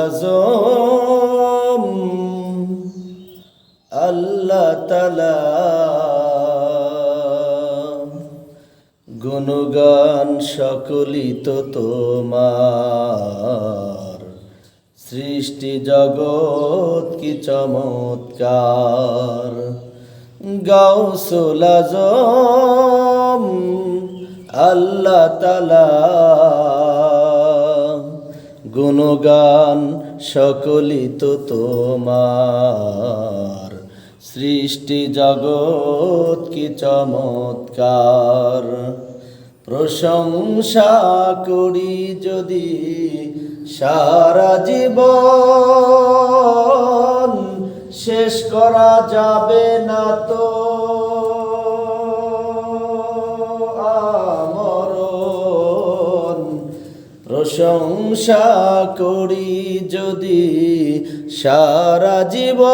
আজম আল্লাহ তালা গুণগান সকলি তো তোমার। সৃষ্টি জগৎ কি চমৎকার। আজম আল্লাহ তালা গুণগান সকলি তো তোমার। সৃষ্টি জগৎ কি চমৎকার। প্রশংসা করি যদি সারা জীবন শেষ করা যাবে না তো। প্রশংসা করি যদি সারা জীবন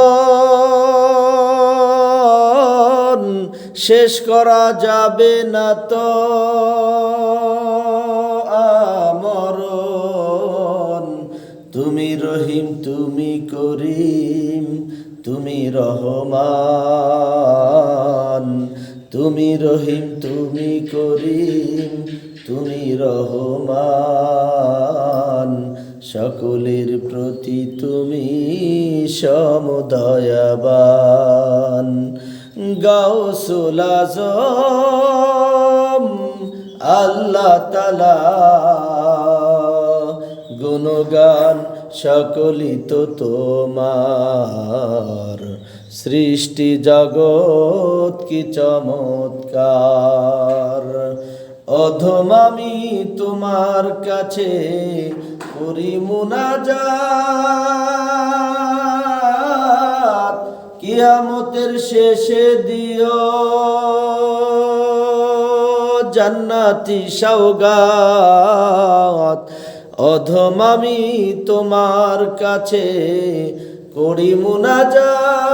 শেষ করা যাবে না তো আমরণ। তুমি রহিম, তুমি করিম, তুমি রহমান। তুমি রহিম, তুমি করিম তুমি রহমান সকলের প্রতি তুমি সমদয়াবান। গাউসুল আজম আল্লাহ তালা গুণগান সকলি তো তোমার। সৃষ্টি জগৎ কি চমৎকার। অধম আমি তোমার কাছে করি মুনাজাত। কিয়ামতের শেষে দিও জান্নাতি সৌগাত অধম আমি তোমার কাছে করি মুনাজাত।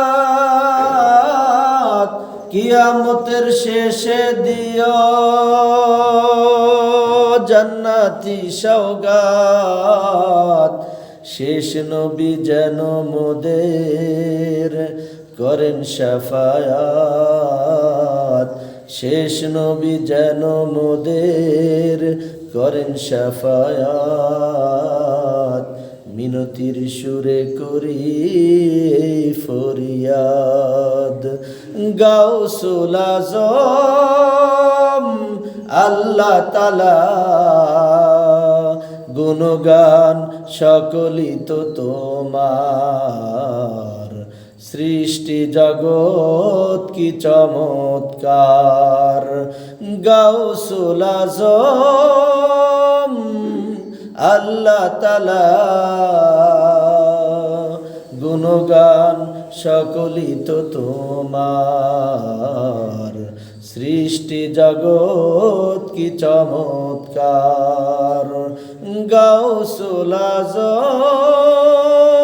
কিয়ামতের শেষে দিও জান্নাতি সৌগাত শেষ নবী যেন মোদের করেন সাফায়াত শেষ নবী যেন মোদের করেন সাফায়াত মিনতির সুরে করি ফরিয়াদ। গাউসুল আজম আল্লাহ তালা গুণগান সকলি তো তোমার। সৃষ্টি জগৎ কি চমৎকার। গাউসুল আজম আল্লাহ তালা গুণগান সকলি তো তোমার। সৃষ্টি জগৎ কি চমৎকার। গাও আজম